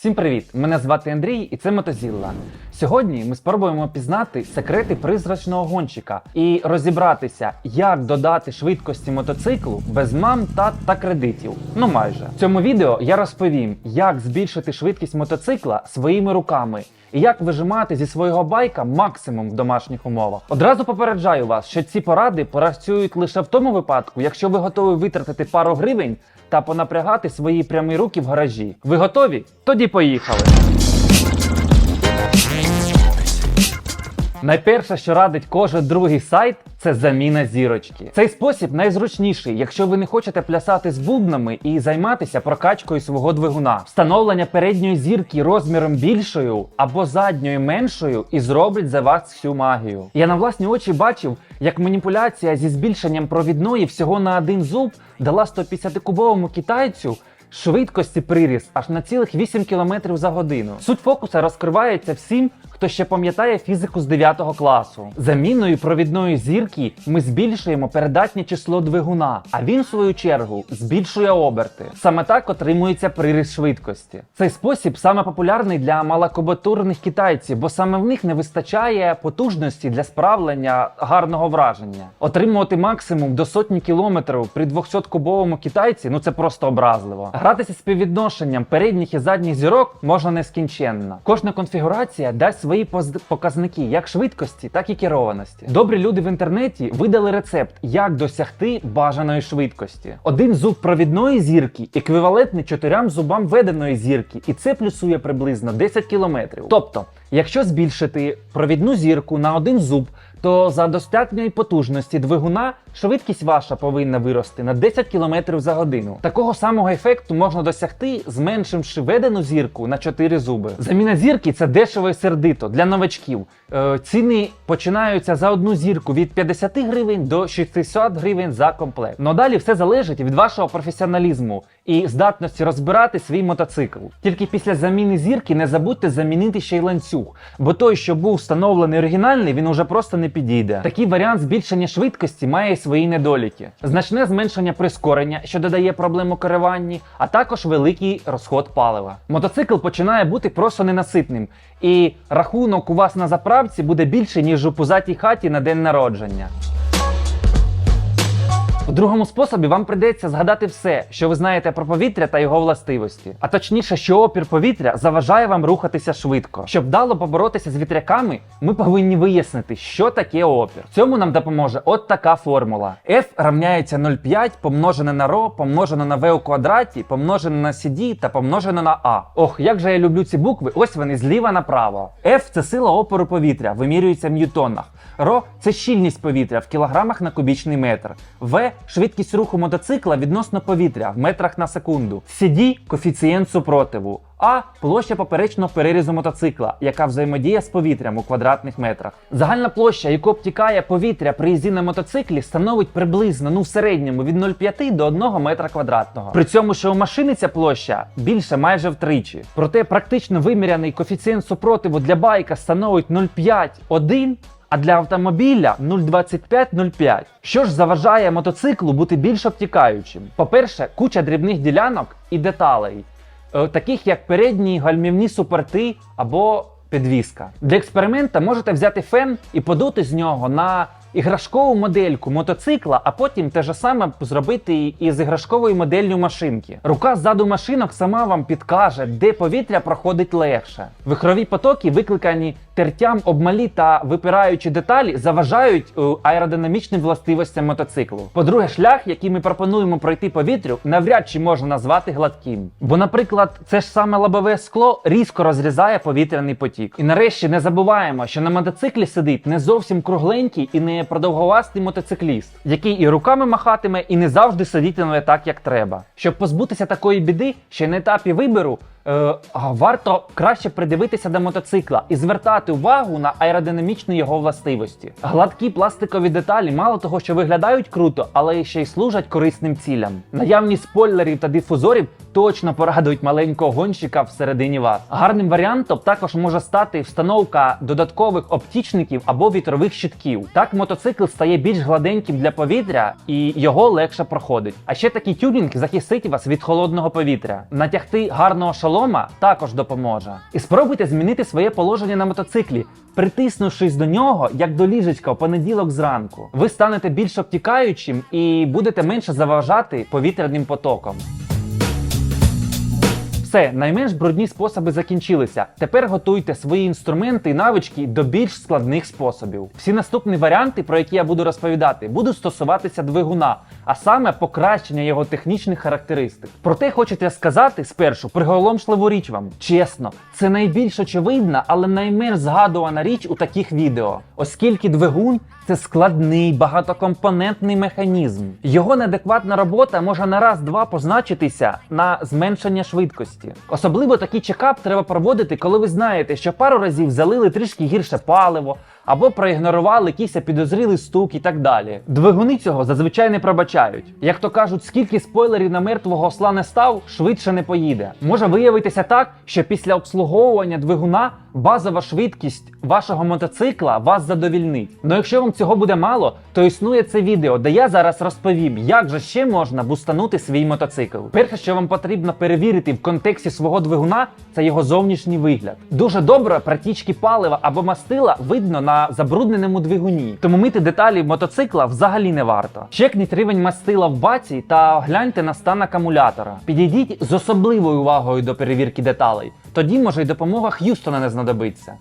Всім привіт! Мене звати Андрій і це Мотозілла. Сьогодні ми спробуємо пізнати секрети призрачного гонщика і розібратися, як додати швидкості мотоциклу без мам, тат та кредитів. Ну майже в цьому відео я розповім, як збільшити швидкість мотоцикла своїми руками і як вижимати зі свого байка максимум в домашніх умовах. Одразу попереджаю вас, що ці поради працюють лише в тому випадку, якщо ви готові витратити пару гривень та понапрягати свої прямі руки в гаражі. Ви готові? Тоді поїхали. Найперше, що радить кожен другий сайт, це заміна зірочки. Цей спосіб найзручніший, якщо ви не хочете плясати з бубнами і займатися прокачкою свого двигуна. Встановлення передньої зірки розміром більшою або задньою меншою і зроблять за вас всю магію. Я на власні очі бачив, як маніпуляція зі збільшенням провідної всього на один зуб дала 150-кубовому китайцю швидкості приріст аж на цілих 8 км за годину. Суть фокуса розкривається всім, хто ще пам'ятає фізику з 9 класу. Заміною провідної зірки ми збільшуємо передатнє число двигуна, а він, в свою чергу, збільшує оберти. Саме так отримується приріст швидкості. Цей спосіб саме популярний для малокубатурних китайців, бо саме в них не вистачає потужності для справлення гарного враження. Отримувати максимум до сотні кілометрів при 200-кубовому китайці ну це просто образливо. Гратися співвідношенням передніх і задніх зірок можна нескінченно. Кожна конфігурація дасть свої показники як швидкості, так і керованості. Добрі люди в інтернеті видали рецепт, як досягти бажаної швидкості. Один зуб провідної зірки еквівалентний чотирям зубам веденої зірки, і це плюсує приблизно 10 кілометрів. Тобто, якщо збільшити провідну зірку на один зуб, то за достатньої потужності двигуна швидкість ваша повинна вирости на 10 км за годину. Такого самого ефекту можна досягти, зменшивши ведену зірку на 4 зуби. Заміна зірки це дешево і сердито для новачків. Е, ціни починаються за одну зірку від 50 гривень до 60 гривень за комплект. Но далі все залежить від вашого професіоналізму і здатності розбирати свій мотоцикл. Тільки після заміни зірки не забудьте замінити ще й ланцюг, бо той, що був встановлений оригінальний, він уже просто не підійде. Такий варіант збільшення швидкості має свої недоліки: значне зменшення прискорення, що додає проблему керуванні, а також великий розход палива. Мотоцикл починає бути просто ненаситним, і рахунок у вас на заправці буде більше, ніж у пузатій хаті на день народження. У другому способі вам прийдеться згадати все, що ви знаєте про повітря та його властивості. А точніше, що опір повітря заважає вам рухатися швидко. Щоб вдало поборотися з вітряками, ми повинні вияснити, що таке опір. Цьому нам допоможе от така формула: F равняється 0,5 помножене на ρ, помножене на v у квадраті, помножене на CD та помножене на А. Ох, як же я люблю ці букви, ось вони зліва направо. F це сила опору повітря, вимірюється в ньютонах. Ро це щільність повітря в кілограмах на кубічний метр. В швидкість руху мотоцикла відносно повітря в метрах на секунду. CD – коефіцієнт супротиву. А площа поперечного перерізу мотоцикла, яка взаємодіє з повітрям у квадратних метрах. Загальна площа, яку обтікає повітря при їзді на мотоциклі, становить приблизно ну в середньому від 0,5 до 1 метра квадратного. При цьому, що у машини ця площа більше майже втричі. Проте практично виміряний коефіцієнт супротиву для байка становить 0,5-1, а для автомобіля 0,25-0,5. Що ж заважає мотоциклу бути більш обтікаючим? По-перше, куча дрібних ділянок і деталей, е, таких як передні гальмівні супорти або підвіска. Для експеримента можете взяти фен і подути з нього на іграшкову модельку мотоцикла, а потім те ж саме зробити і з іграшковою моделлю машинки. Рука ззаду машинок сама вам підкаже, де повітря проходить легше. Вихрові потоки, викликані тертям, обмалі та випираючі деталі, заважають е, аеродинамічним властивостям мотоциклу. По-друге, шлях, який ми пропонуємо пройти повітрю, навряд чи можна назвати гладким. Бо, наприклад, це ж саме лобове скло різко розрізає повітряний потік. І нарешті не забуваємо, що на мотоциклі сидить не зовсім кругленький і не продовговастий мотоцикліст, який і руками махатиме, і не завжди сидітиме так, як треба. Щоб позбутися такої біди, ще на етапі вибору. Е, варто краще придивитися до мотоцикла і звертати увагу на аеродинамічні його властивості. Гладкі пластикові деталі мало того, що виглядають круто, але ще й служать корисним цілям. Наявність спойлерів та дифузорів точно порадують маленького гонщика всередині вас. Гарним варіантом також може стати встановка додаткових оптічників або вітрових щитків. Так мотоцикл стає більш гладеньким для повітря і його легше проходить. А ще такий тюнінг захистить вас від холодного повітря. Натягти гарного шолома також допоможе. І спробуйте змінити своє положення на мотоциклі, притиснувшись до нього, як до ліжечка в понеділок зранку. Ви станете більш обтікаючим і будете менше заважати повітряним потоком. Все, найменш брудні способи закінчилися. Тепер готуйте свої інструменти і навички до більш складних способів. Всі наступні варіанти, про які я буду розповідати, будуть стосуватися двигуна, а саме покращення його технічних характеристик. Проте хочете сказати спершу приголомшливу річ вам. Чесно, це найбільш очевидна, але найменш згадувана річ у таких відео, оскільки двигун це складний багатокомпонентний механізм. Його неадекватна робота може на раз-два позначитися на зменшення швидкості. Особливо такий чекап треба проводити, коли ви знаєте, що пару разів залили трішки гірше паливо. Або проігнорували якийсь підозрілий стук і так далі. Двигуни цього зазвичай не пробачають. Як то кажуть, скільки спойлерів на мертвого осла не став, швидше не поїде. Може виявитися так, що після обслуговування двигуна базова швидкість вашого мотоцикла вас задовільнить. Ну якщо вам цього буде мало, то існує це відео, де я зараз розповім, як же ще можна бустанути свій мотоцикл. Перше, що вам потрібно перевірити в контексті свого двигуна, це його зовнішній вигляд. Дуже добре протічки палива або мастила видно на забрудненому двигуні, тому мити деталі мотоцикла взагалі не варто. Чекніть рівень мастила в баці та гляньте на стан акумулятора. Підійдіть з особливою увагою до перевірки деталей. Тоді може й допомога Х'юстона не знадобиться.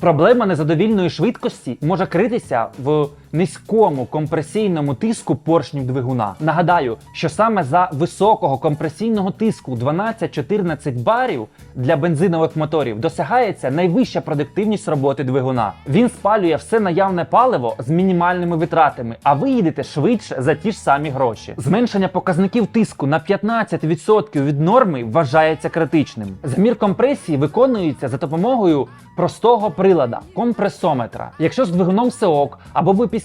Проблема незадовільної швидкості може критися в низькому компресійному тиску поршнів двигуна. Нагадаю, що саме за високого компресійного тиску 12-14 барів для бензинових моторів досягається найвища продуктивність роботи двигуна. Він спалює все наявне паливо з мінімальними витратами, а ви їдете швидше за ті ж самі гроші. Зменшення показників тиску на 15% від норми вважається критичним. Замір компресії виконується за допомогою простого прилада компресометра. Якщо з двигуном все ок, або ви після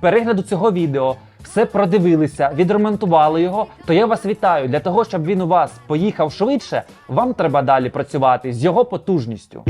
перегляду цього відео все продивилися, відремонтували його, то я вас вітаю. Для того, щоб він у вас поїхав швидше, вам треба далі працювати з його потужністю.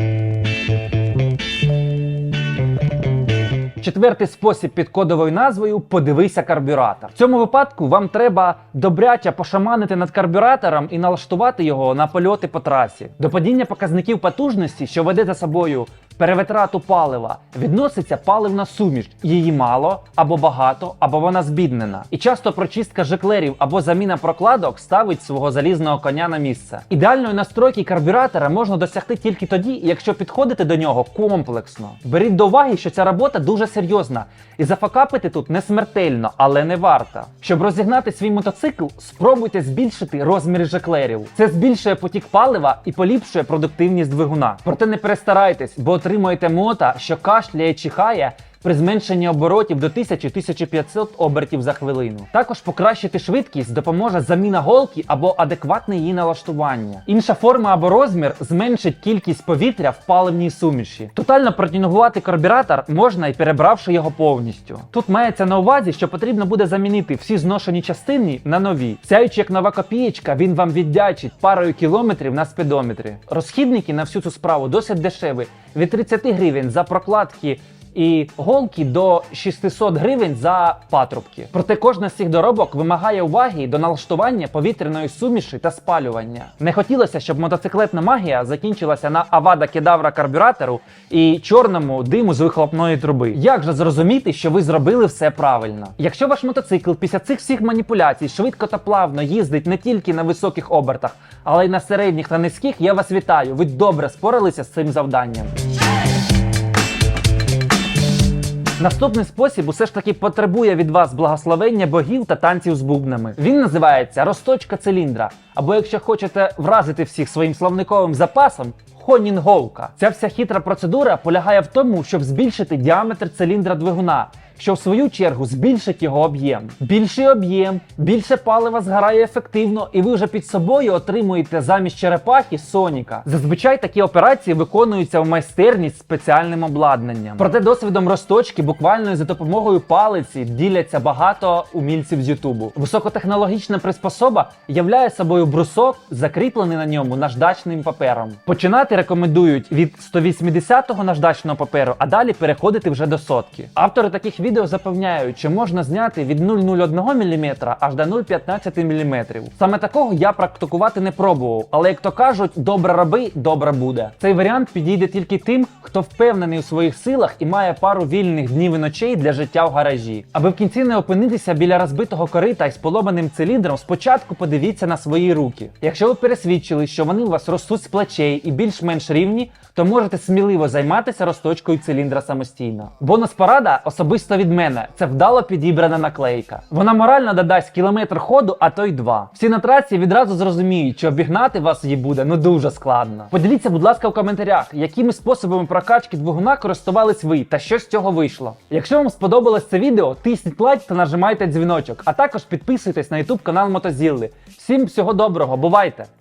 Четвертий спосіб під кодовою назвою подивися карбюратор. В цьому випадку вам треба добряче пошаманити над карбюратором і налаштувати його на польоти по трасі. До падіння показників потужності, що веде за собою перевитрату палива, відноситься паливна суміш. Її мало або багато, або вона збіднена. І часто прочистка жеклерів або заміна прокладок ставить свого залізного коня на місце. Ідеальної настройки карбюратора можна досягти тільки тоді, якщо підходити до нього комплексно. Беріть до уваги, що ця робота дуже серйозна, і зафакапити тут не смертельно, але не варто. Щоб розігнати свій мотоцикл, спробуйте збільшити розміри жеклерів. Це збільшує потік палива і поліпшує продуктивність двигуна. Проте не перестарайтесь, бо отримуєте мота, що кашляє, чихає. При зменшенні оборотів до 1000-1500 обертів за хвилину. Також покращити швидкість допоможе заміна голки або адекватне її налаштування. Інша форма або розмір зменшить кількість повітря в паливній суміші. Тотально протюнгувати карбюратор можна і перебравши його повністю. Тут мається на увазі, що потрібно буде замінити всі зношені частини на нові. Сяючи як нова копієчка, він вам віддячить парою кілометрів на спідометрі. Розхідники на всю цю справу досить дешеві від 30 гривень за прокладки і голки до 600 гривень за патрубки. Проте кожна з цих доробок вимагає уваги до налаштування повітряної суміші та спалювання. Не хотілося, щоб мотоциклетна магія закінчилася на авада кедавра карбюратору і чорному диму з вихлопної труби. Як же зрозуміти, що ви зробили все правильно? Якщо ваш мотоцикл після цих всіх маніпуляцій швидко та плавно їздить не тільки на високих обертах, але й на середніх та низьких, я вас вітаю. Ви добре споралися з цим завданням. Наступний спосіб усе ж таки потребує від вас благословення богів та танців з бубнами. Він називається розточка циліндра. Або якщо хочете вразити всіх своїм словниковим запасом. Хонінговка. Ця вся хитра процедура полягає в тому, щоб збільшити діаметр циліндра двигуна, що в свою чергу збільшить його об'єм. Більший об'єм, більше палива згорає ефективно, і ви вже під собою отримуєте замість черепахи Соніка. Зазвичай такі операції виконуються в майстерні з спеціальним обладнанням. Проте досвідом розточки буквально за допомогою палиці діляться багато умільців з Ютубу. Високотехнологічна приспособа являє собою брусок, закріплений на ньому наждачним папером. Починати рекомендують від 180-го наждачного паперу, а далі переходити вже до сотки. Автори таких відео запевняють, що можна зняти від 0,01 мм аж до 0,15 мм. Саме такого я практикувати не пробував, але як то кажуть, добре роби, добре буде. Цей варіант підійде тільки тим, хто впевнений у своїх силах і має пару вільних днів і ночей для життя в гаражі. Аби в кінці не опинитися біля розбитого корита із поломаним циліндром, спочатку подивіться на свої руки. Якщо ви пересвідчили, що вони у вас ростуть з плечей і більш-менш рівні, то можете сміливо займатися розточкою циліндра самостійно. Бонус порада особисто від мене це вдало підібрана наклейка. Вона морально додасть кілометр ходу, а то й два. Всі на трасі відразу зрозуміють, що обігнати вас її буде ну дуже складно. Поділіться, будь ласка, в коментарях, якими способами прокачки двигуна користувались ви та що з цього вийшло. Якщо вам сподобалось це відео, тисніть лайк та нажимайте дзвіночок, а також підписуйтесь на YouTube канал Мотозілли. Всім всього доброго, бувайте!